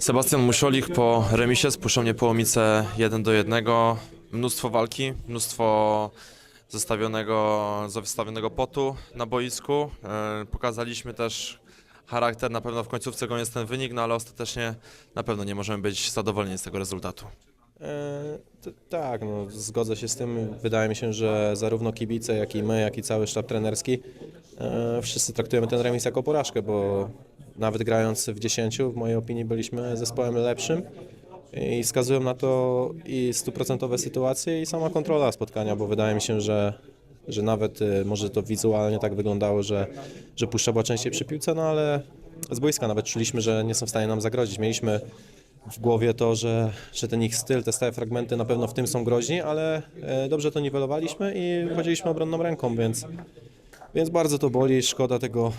Sebastian Muszolik po remisie z Puszczą Niepołomice 1 do 1. Mnóstwo walki, mnóstwo zostawionego, zostawionego potu na boisku. E, Pokazaliśmy też charakter, na pewno w końcówce go jest ten wynik, no ale ostatecznie na pewno nie możemy być zadowoleni z tego rezultatu. E, tak, no, zgodzę się z tym. Wydaje mi się, że zarówno kibice, jak i my, jak i cały sztab trenerski, e, wszyscy traktujemy ten remis jako porażkę, bo nawet grając w 10, w mojej opinii byliśmy zespołem lepszym i wskazują na to i stuprocentowe sytuacje i sama kontrola spotkania, bo wydaje mi się, że, że nawet e, może to wizualnie tak wyglądało, że, że Puszcza była częściej przy piłce, no ale z boiska nawet czuliśmy, że nie są w stanie nam zagrozić. Mieliśmy w głowie to, że, że ten ich styl, te stałe fragmenty na pewno w tym są groźni, ale e, dobrze to niwelowaliśmy i wychodziliśmy obronną ręką, więc, więc bardzo to boli, szkoda tego,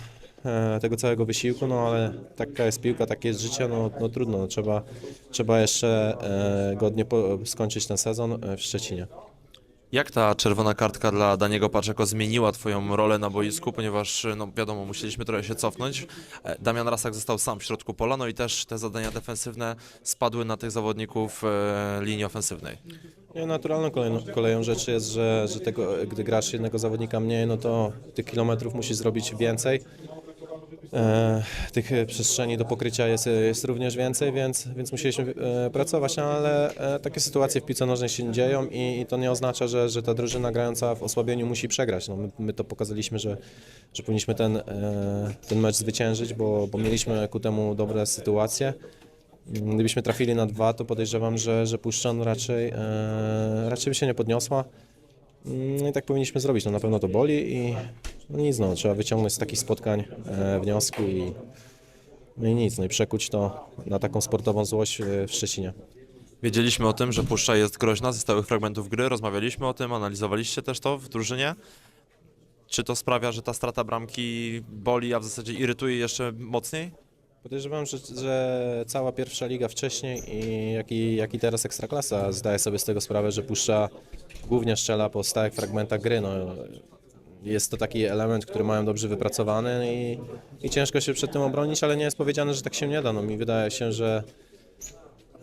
tego całego wysiłku, no ale taka jest piłka, takie jest życie, no, no trudno, no, trzeba, trzeba jeszcze e, godnie skończyć ten sezon e, w Szczecinie. Jak ta czerwona kartka dla Daniego Paczeko zmieniła Twoją rolę na boisku, ponieważ no wiadomo, musieliśmy trochę się cofnąć. E, Damian Rasak został sam w środku pola, no i też te zadania defensywne spadły na tych zawodników e, linii ofensywnej. Nie, naturalną kolejną, koleją rzeczy jest, że, że tego, gdy grasz jednego zawodnika mniej, no to tych kilometrów musisz zrobić więcej. E, tych e, przestrzeni do pokrycia jest, jest również więcej, więc, więc musieliśmy e, pracować, no ale e, takie sytuacje w piłce nożnej się dzieją i, i to nie oznacza, że, że ta drużyna grająca w osłabieniu musi przegrać. No, my, my to pokazaliśmy, że, że powinniśmy ten, e, ten mecz zwyciężyć, bo, bo mieliśmy ku temu dobre sytuacje. Gdybyśmy trafili na dwa, to podejrzewam, że, że Puszczan raczej, e, raczej by się nie podniosła. Mm, I tak powinniśmy zrobić. No na pewno to boli i no nic, no, trzeba wyciągnąć z takich spotkań e, wnioski i, no i nic, no i przekuć to na taką sportową złość e, w Szczecinie. Wiedzieliśmy o tym, że Puszcza jest groźna ze stałych fragmentów gry, rozmawialiśmy o tym, analizowaliście też to w drużynie. Czy to sprawia, że ta strata bramki boli, a w zasadzie irytuje jeszcze mocniej? Podejrzewam, że, że cała pierwsza liga wcześniej i jak, i jak i teraz Ekstraklasa zdaje sobie z tego sprawę, że Puszcza głównie strzela po stałych fragmentach gry. No, jest to taki element, który mają dobrze wypracowany i, i ciężko się przed tym obronić, ale nie jest powiedziane, że tak się nie da. No, mi wydaje się, że,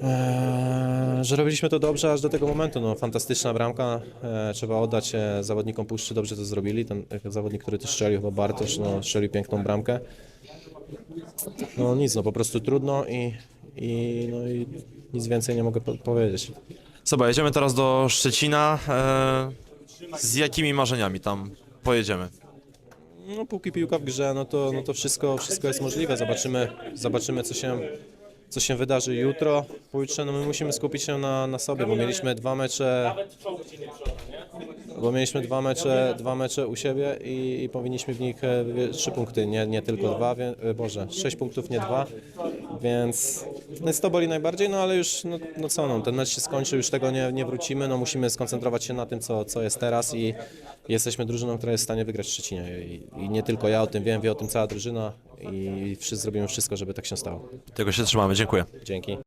e, że robiliśmy to dobrze aż do tego momentu. No, fantastyczna bramka, e, trzeba oddać e, zawodnikom Puszczy, dobrze to zrobili. Ten zawodnik, który też strzelił, chyba Bartosz, no, strzelił piękną bramkę. No nic, no po prostu trudno i, i, no i nic więcej nie mogę po powiedzieć. Seba, jedziemy teraz do Szczecina. E, z jakimi marzeniami tam pojedziemy? No póki piłka w grze, no to, no to wszystko, wszystko jest możliwe. Zobaczymy, zobaczymy co się, co się wydarzy jutro, pojutrze. No my musimy skupić się na, na sobie, bo mieliśmy dwa mecze, bo mieliśmy dwa mecze, dwa mecze u siebie i, i powinniśmy w nich e, trzy punkty, nie, nie tylko dwa, wie, e, Boże, sześć punktów, nie dwa, więc no jest to boli najbardziej, no ale już, no, no co, no, ten mecz się skończy, już tego nie, nie wrócimy, no musimy skoncentrować się na tym, co, co jest teraz i jesteśmy drużyną, która jest w stanie wygrać w Szczecinie i, i nie tylko ja o tym wiem, wie o tym cała drużyna i wszyscy zrobimy wszystko, żeby tak się stało. Tego się trzymamy, dziękuję. Dzięki.